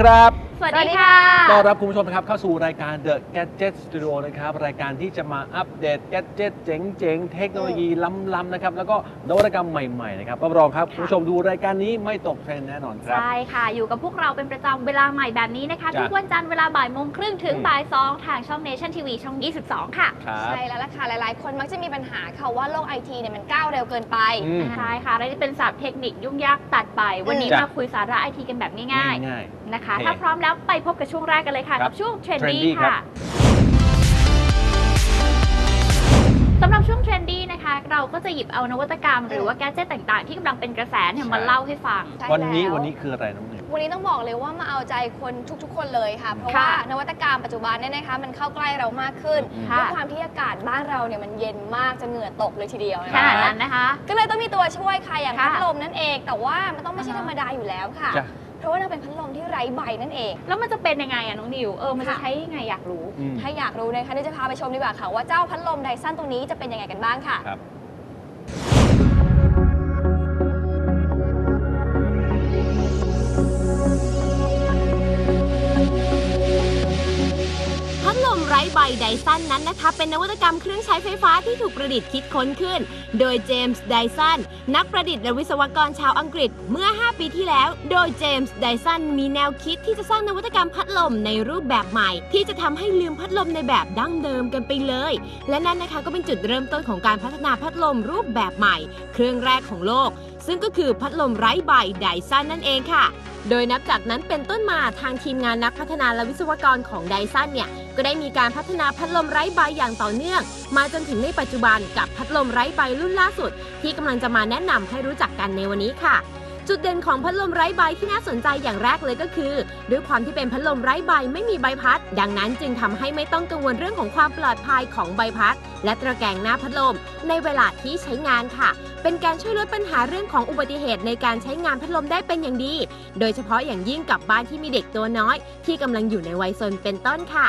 ครับ ดีค่ะต้อนรับคุณผู้ชมนะครับเข้าสู่รายการ The Gadget Studio นะครับ รายการที่จะมาอัปเดต Gadget เจ๋งๆ เทคโนโลยีล้ำๆนะครับ แล้วก็นวัตกรรมใหม่ๆ นะครับรับรองครับ คุณผู้ชมดูรายการนี้ไม่ตกเทรนด์แน่นอนครับ ใช่ค่ะ อยู่กับพวกเราเป็นประจำเวลาใหม่แบบนี้นะคะจ้ะทุกวันจันทร์เวลาบ่ายโมงครึ่งถึงอืมบ่ายสองทางช่อง Nation TV ช่อง 22 ค่ะครับใช่แล้วล่ะค่ะ หลายๆ คนมักจะมีปัญหาค่ะว่าโลกไอทีเนี่ยมันก้าวเร็วเกินไปอืมใช่ค่ะและนี่เป็นศัพท์เทคนิคยุ่งยากตัดไป วันนี้จ้ะมาคุยสาระไอทีกันแบบง่ายง่ายๆนะคะโอเคถ้าพร้อมแล้วไปพบกับช่วงแรกกันเลยค่ะครับกับช่วง Trendy Trendy ครับค่ะสำหรับช่วง Trendy นะคะ เราก็จะหยิบเอานวัตกรรม หรือว่าแกจิตต่างๆ ที่กำลังเป็นกระแสเนี่ยมาเล่าให้ฟังใช่ๆวันนี้แล้ววันนี้คืออะไรน้องหนึ่งวันนี้ต้องบอกเลยว่ามาเอาใจคนทุกๆ คนเลยค่ะ เพราะค่ะว่านวัตกรรมปัจจุบันเนี่ยนะคะมันเข้าใกล้เรามากขึ้นอืมค่ะด้วยความที่อากาศบ้านเราเนี่ยมันเย็นมากจนเหงื่อตกเลยทีเดียวนะขคะนาดนั้นนะคะ ก็เลยต้องมีตัวช่วยค่ะอย่างค่ะพัดลมนั่นเอง แต่ว่ามันต้องไม่ใช่อ่าฮะธรรมดาอยู่แล้วค่ะจ้ะ เพราะว่าเราเป็นพัดลมที่ไร้ใบนั่นเอง แล้วมันจะเป็นยังไงอะน้องนิวเออมันจะค่ะใช้ยังไงอยากรู้ อืม ถ้าอยากรู้นะคะเดี๋ยวจะพาไปชมดีกว่าค่ะว่าเจ้าพัดลมไดซันตัวนี้จะเป็นยังไงกันบ้างค่ะ ครับ ไร้ใบไดสันนั้นนะคะ เป็นนวัตกรรมเครื่องใช้ไฟฟ้าที่ถูกประดิษฐ์คิดค้นขึ้น โดยเจมส์ไดสันนักประดิษฐ์และวิศวกรชาวอังกฤษเมื่อ 5 ปีที่แล้ว โดยเจมส์ไดสันมีแนวคิดที่จะสร้างนวัตกรรมพัดลมในรูปแบบใหม่ ที่จะทำให้ลืมพัดลมในแบบดั้งเดิมกันไปเลย และนั่นนะคะก็เป็นจุดเริ่มต้นของการพัฒนาพัดลมรูปแบบใหม่ เครื่องแรกของโลก ซึ่งก็คือพัดลมไร้ใบไดสันนั่นเองค่ะ โดยนับจากนั้นเป็นต้นมาทางทีมงานนักพัฒนาและวิศวกรของไดสันเนี่ย ก็ได้มีการพัฒนาพัดลมไร้ใบอย่างต่อเนื่อง มาจนถึงในปัจจุบันกับพัดลมไร้ใบรุ่นล่าสุด ที่กำลังจะมาแนะนำให้รู้จักกันในวันนี้ค่ะจุดเด่นของพัดลมไร้ใบที่น่าสนใจอย่างแรกเลยก็คือ ด้วยความที่เป็นพัดลมไร้ใบไม่มีใบพัด ดังนั้นจึงทำให้ไม่ต้องกังวลเรื่องของความปลอดภัยของใบพัด และตะแกรงหน้าพัดลม ในเวลาที่ใช้งานค่ะ เป็นการช่วยลดปัญหาเรื่องของอุบัติเหตุในการใช้งานพัดลมได้เป็นอย่างดี โดยเฉพาะอย่างยิ่งกับบ้านที่มีเด็กตัวน้อย ที่กำลังอยู่ในวัยซนเป็นต้นค่ะ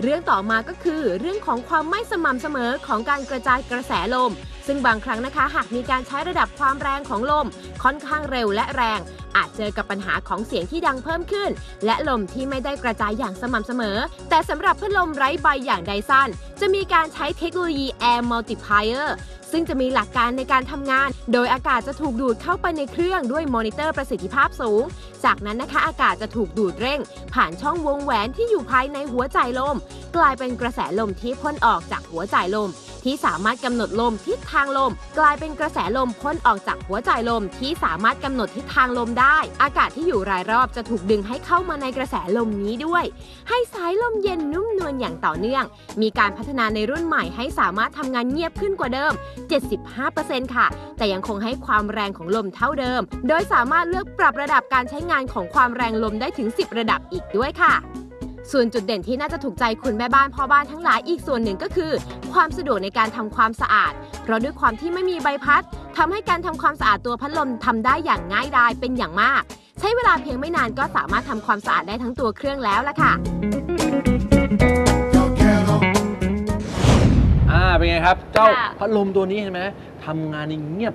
เรื่องต่อมาก็คือเรื่องของความไม่สม่ำเสมอของการกระจายกระแสลม ซึ่งบางครั้งนะคะ หากมีการใช้ระดับความแรงของลม ค่อนข้างเร็วและแรง อาจเจอกับปัญหาของเสียงที่ดังเพิ่มขึ้น และลมที่ไม่ได้กระจายอย่างสม่ำเสมอ แต่สำหรับพัดลมไร้ใบอย่างไดซันจะมีการใช้เทคโนโลยี Air Multiplier ซึ่งจะมีหลักการในการทำงาน โดยอากาศจะถูกดูดเข้าไปในเครื่องด้วยมอนิเตอร์ประสิทธิภาพสูง จากนั้นนะคะอากาศจะถูกดูดเร่ง ผ่านช่องวงแหวนที่อยู่ภายในหัวจ่ายลม กลายเป็นกระแสลมที่พ่นออกจากหัวจ่ายลม ที่สามารถกำหนดลมทิศทางลม กลายเป็นกระแสลมพ่นออกจากหัวจ่ายลม ที่สามารถกำหนดทิศทางลมได้ อากาศที่อยู่รายรอบจะถูกดึงให้เข้ามาในกระแสลมนี้ด้วย ให้สายลมเย็นนุ่มนวลอย่างต่อเนื่อง มีการพัฒนาในรุ่นใหม่ให้สามารถทำงานเงียบขึ้นกว่าเดิม75%ค่ะ แต่ยังคงให้ความแรงของลมเท่าเดิม โดยสามารถเลือกปรับระดับการใช้งานของความแรงลมได้ถึง 10 ระดับอีกด้วยค่ะส่วนจุดเด่นที่น่าจะถูกใจคุณแม่บ้านพ่อบ้านทั้งหลายอีกส่วนหนึ่งก็คือ ความสะดวกในการทำความสะอาด เพราะด้วยความที่ไม่มีใบพัดทำให้การทำความสะอาดตัวพัดลมทำได้อย่างง่ายดายเป็นอย่างมาก ใช้เวลาเพียงไม่นานก็สามารถทำความสะอาดได้ทั้งตัวเครื่องแล้วล่ะค่ะ เป็นไงครับ เจ้าค่ะ พัดลมตัวนี้เห็นไหมทำงานนี่เงียบ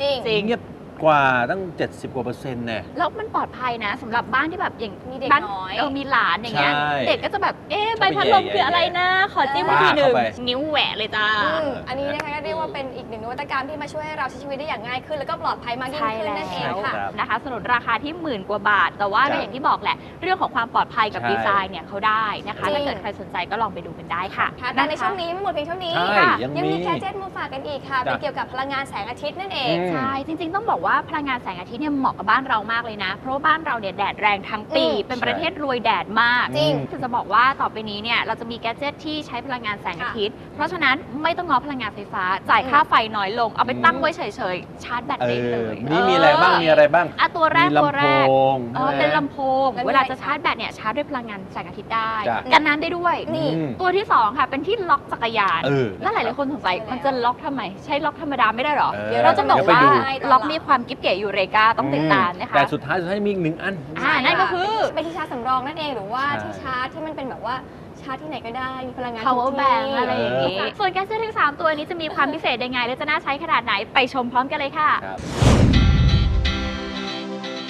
จริงจริงเงียบ กว่าตั้ง 70 กว่าเปอร์เซ็นต์แน่แล้วมันปลอดภัยนะสำหรับบ้านที่แบบอย่างมีเด็กบ้านน้อย เออมีหลานอย่างเงี้ยใช่เด็กก็จะแบบเอ๊ะใบเข้าไปพัดลมแย่ๆคืออะไรนะ ขอจิ้มปาทีหนึ่งเข้าไป นิ้วแหวะเลยจ้า อืมอันนี้นะคะก็เรียกว่าเป็นอีกหนึ่งนวัตกรรมที่มาช่วยให้เราใช้ชีวิตได้อย่างง่ายขึ้น แล้วก็ปลอดภัยมากยิ่งใช่ขึ้นแล้วนั่นเองค่ะ ครับ นะคะสนุนราคาที่หมื่นกว่าบาท แต่ว่าครับอย่างที่บอกแหละ เรื่องของความปลอดภัยกับใช่ ดีไซน์เนี่ยเขาได้นะคะจริง ถ้าเกิดใครสนใจก็ลองไปดูกันได้ค่ะค่ะแต่ในช่วงนี้ไม่หมดเพียงเท่านี้ใช่ค่ะยังยังมีมีแกดเจ็ตมาฝากกันอีกค่ะจ้ะเป็นเกี่ยวกับพลังงานแสงอาทิตย์นั่นเอง อืม ใช่จริง ๆ ต้องบอกว่าว่าพลังงานแสงอาทิตย์เนี่ยเหมาะกับบ้านเรามากเลยนะ เพราะว่าบ้านเราเนี่ยแดดแรงทั้งปี อืมเป็นประเทศรวยแดดมากจริง คือจะบอกว่าต่อไปนี้เนี่ยเราจะมีแกดเจิตที่ใช้พลังงานแสงอาทิตย์ เพราะฉะนั้นไม่ต้องงอพลังงานไฟฟ้า จ่ายค่าไฟน้อยลง เอาไปตั้งไว้เฉยๆ ชาร์จแบตเอได้เลอ ยนี่มีอะไรบ้าง มีอะไรบ้าง อะตัวแรกมีตัวลำแรโพกงเออใช่ไหมเป็นลำโพง แล้วมีเวลาอะไรจะชาร์จแบตเนี่ยชาร์จด้วยพลังงานแสงอาทิตย์ได้ จ้ะ กันน้ำได้ด้วย นี่ อืมตัวที่สองค่ะ เป็นที่ล็อกจักรยาน เออ แล้วหลายๆคนสงสัยมันจะล็อกทำไม ใช้ล็อกธรรมดาไม่ได้เหรอ เออเดี๋ยวเราจะบอกเดี๋ยวไปว่าดู ล็อกมีความกิ๊บเก๋อยู่เรกาต้องติดตามนะคะ แต่สุดท้ายสุดท้ายมีอีกหนึ่งอัน อ่านั่นก็คือ เป็นที่ชาร์จสำรองนั่นเองหรือว่าใช่ ที่ชาร์จที่มันเป็นแบบว่าชาร์จที่ไหนก็ได้ มีพลังงาน power ทุกที่ bank อะไรอย่างนี้เออส่วนแกดเจิตทั้ง 3 ตัวนี้จะมีความพิเศษยังไง และจะน่าใช้ขนาดไหนไปชมพร้อมกันเลยค่ะ ครับ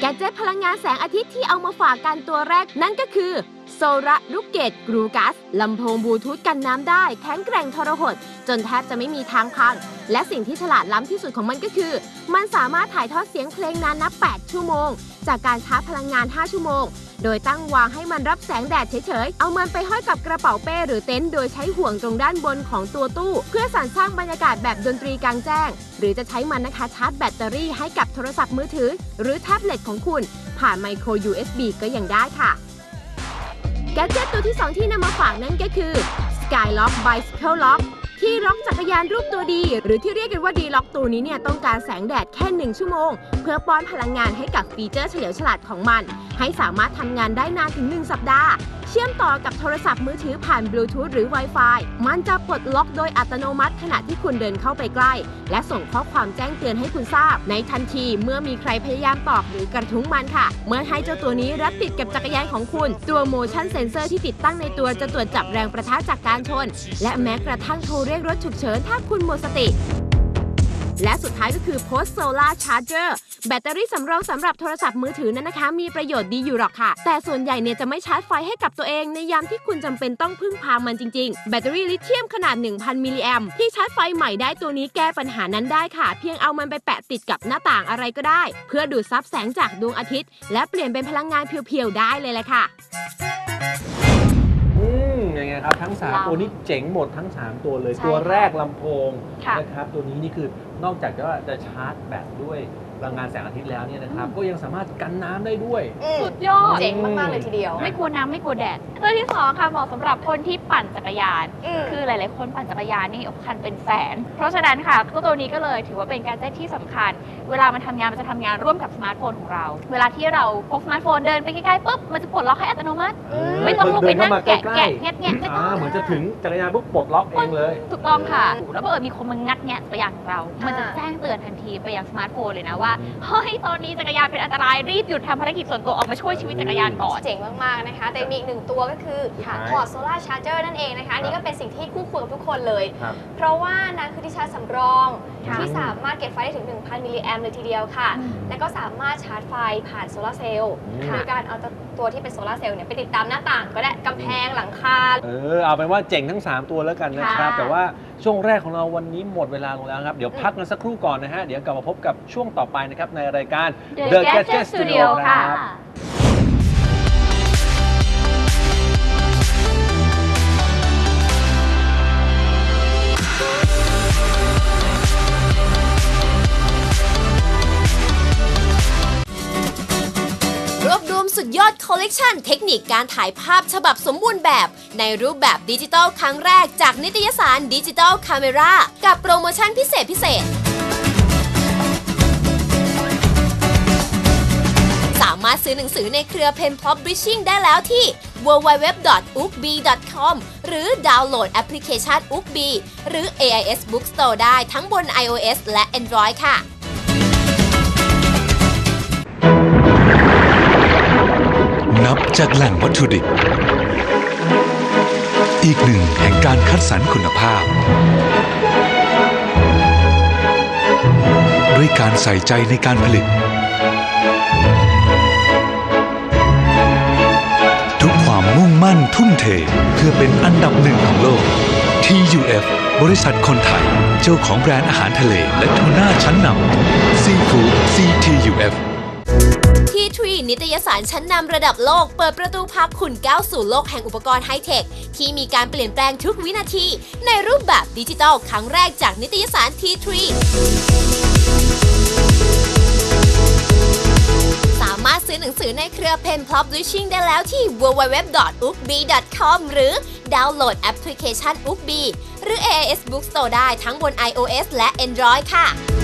แกดเจ็ตพลังงานแสงอาทิตย์ที่เอามาฝากกันตัวแรกนั่นก็คือ โซระลูกเกดกรูกัสลำโพงบลูทูธกันน้ำได้ แข็งแกร่งทรหด จนแทบจะไม่มีทางพัง และสิ่งที่ฉลาดล้ำที่สุดของมันก็คือ มันสามารถถ่ายทอดเสียงเพลงนานนับ 8 ชั่วโมง จากการชาร์จพลังงาน 5 ชั่วโมง โดยตั้งวางให้มันรับแสงแดดเฉยๆ เอามันไปห้อยกับกระเป๋าเป้หรือเต็นท์โดยใช้ห่วงตรงด้านบนของตัวตู้ เพื่อสรรสร้างบรรยากาศแบบดนตรีกลางแจ้ง หรือจะใช้มันนะคะชาร์จแบตเตอรี่ให้กับโทรศัพท์มือถือ หรือแท็บเล็ตของคุณ ผ่านไมโคร USB ก็ยังได้ค่ะ แกดเจ็ตตัวที่ 2 ที่นำมาฝากนั่นก็คือ Skylock Bicycle Lock ที่ล็อกจักรยานรูปตัวดี หรือที่เรียกกันว่าดีล็อกตัวนี้เนี่ยต้องการแสงแดดแค่ 1 ชั่วโมง เพื่อป้อนพลังงานให้กับฟีเจอร์เฉลียวฉลาดของมันให้สามารถทำงานได้นานถึง 1 สัปดาห์ เชื่อมต่อกับโทรศัพท์มือถือผ่านบลูทูธหรือ Wi-Fi มันจะปลดล็อกโดยอัตโนมัติขณะที่คุณเดินเข้าไปใกล้ และส่งข้อความแจ้งเตือนให้คุณทราบ ในทันทีเมื่อมีใครพยายามตอบหรือกระทุ้งมันค่ะ เมื่อให้เจ้าตัวนี้รัดติดกับจักรยานของคุณ ตัว motion sensor ที่ติดตั้งในตัวจะตรวจจับแรงประทะจากการชน และแม้กระทั่งโทรเรียกรถฉุกเฉินถ้าคุณหมดสติ และสุดท้ายก็คือ Post Solar Charger แบตเตอรี่สำรองสำหรับโทรศัพท์มือถือนั้นนะคะ มีประโยชน์ดีอยู่หรอกค่ะ แต่ส่วนใหญ่เนี่ยจะไม่ชาร์จไฟให้กับตัวเองในยามที่คุณจำเป็นต้องพึ่งพามันจริง ๆ แบตเตอรี่ลิเธียมขนาด 1,000 มิลลิแอมที่ชาร์จไฟใหม่ได้ตัวนี้แก้ปัญหานั้นได้ค่ะ เพียงเอามันไปแปะติดกับหน้าต่างอะไรก็ได้ เพื่อดูดซับแสงจากดวงอาทิตย์ และเปลี่ยนเป็นพลังงานเพียวๆได้เลยแหละค่ะ อืมยังไงครับ ทั้ง3ลำตัวนี้เจ๋งหมดทั้ง 3 ตัวเลย ใช่ตัวค่ะแรกลำโพงค่ะ นะครับ ตัวนี้นี่คือ นอกจากจะว่าจะชาร์จแบตด้วยพลังงานแสงอาทิตย์แล้วเนี่ยนะครับ ก็ยังสามารถกันน้ำได้ด้วย อืมสุดยอด เจ๋งมาก ๆ เลยทีเดียวไม่กลัวน้ำไม่กลัวแดดตัวที่สองค่ะเหมาะสำหรับคนที่ปั่นจักรยาน อืม คือหลาย ๆ คนปั่นจักรยานนี่คันเป็นแสน เพราะฉะนั้นค่ะตัวนี้ก็เลยถือว่าเป็นการเจ็ตที่สำคัญ เวลามันทำงานมันจะทำงานร่วมกับสมาร์ทโฟนของเรา เวลาที่เราพกสมาร์ทโฟนเดินไปใกล้ ๆ ปุ๊บ มันจะปลดล็อกให้อัตโนมัติ เออ ไม่ต้องลงไปนั่งเดิแกะเข้ามาแกะใกล้ๆแงะแงะไม่ต้ออ่างเหมือนจะถึงจักรยานปุ๊บปลดล็อกเองเลย ถูกต้องค่ะ แล้วเออมีคนมางัดแงะจักรยานของเรา มันจะแจ้งเตือนทันทีไปยังสมาร์ทโฟนเลยนะว่า เฮ้ย ตอนนี้จักรยานเป็นอันตราย รีบหยุดทำภารกิจส่วนตัวออกมาช่วยชีวิตจักรยานก่อน เจ๋งมาก ๆ นะคะ แต่มีอีกหนึ่งตัวก็คือค่ะพอร์ตโซลาร์ชาร์เจอร์นั่นเองนะคะอันนี่ก็เป็นสิ่งที่คู่ควรกับทุกคนเลยครับเพราะว่านั้นคือที่ชาร์จสำรองค่ะที่สามารถเก็บไฟได้ถึง 1,000 มิลลิแอมเลยทีเดียวค่ะอืมและก็สามารถชาร์จไฟผ่านโซลาร์เซลล์อืมโดยการเอาตัวที่เป็นโซลาร์เซลล์เนี่ยไปติดตามหน้าต่างก็ได้กำแพงหลังคา เออเอาเป็นว่าเจ๋งทั้ง 3 ตัวแล้วกันนะครับ ค่ะ แต่ว่าช่วงแรกของเราวันนี้หมดเวลาลงแล้วครับ เดี๋ยวพักกันสักครู่ก่อนนะฮะ เดี๋ยวกลับมาพบกับช่วงต่อไปนะครับ ในรายการ The Gadget Studio ค่ะ ยอดคอลเลกชันเทคนิคการถ่ายภาพฉบับสมบูรณ์แบบ ในรูปแบบดิจิทัลครั้งแรกจากนิตยสารดิจิทัลคาเมรากับโปรโมชั่นพิเศษพิเศษ สามารถซื้อหนังสือในเครือ Pen Publishing ได้แล้วที่ www.ukb.com หรือดาวน์โหลดแอปพลิเคชัน ukb หรือ AIS Bookstore ได้ทั้งบน iOS และ Android ค่ะ นับจากแหล่งวัตถุดิบ อีกหนึ่งแห่งการคัดสรรคุณภาพ ด้วยการใส่ใจในการผลิต ทุกความมุ่งมั่นทุ่มเทเพื่อเป็นอันดับหนึ่งของโลก TUF บริษัทคนไทย เจ้าของแบรนด์อาหารทะเลและทูน่าชั้นนำซีฟู้ด CTUF ที่ทรีนิตยสารชั้นนำระดับโลก เปิดประตูพาคุณก้าวสู่โลกแห่งอุปกรณ์ไฮเทค ที่มีการเปลี่ยนแปลงทุกวินาที ในรูปแบบดิจิทัลครั้งแรกจากนิตยสาร T3 สามารถซื้อหนังสือในเครือ Pen Publishing ได้แล้วที่ www.ukb.com หรือดาวน์โหลดแอปพลิเคชัน ukb หรือ AIS Bookstore ได้ทั้งบน iOS และ Android ค่ะ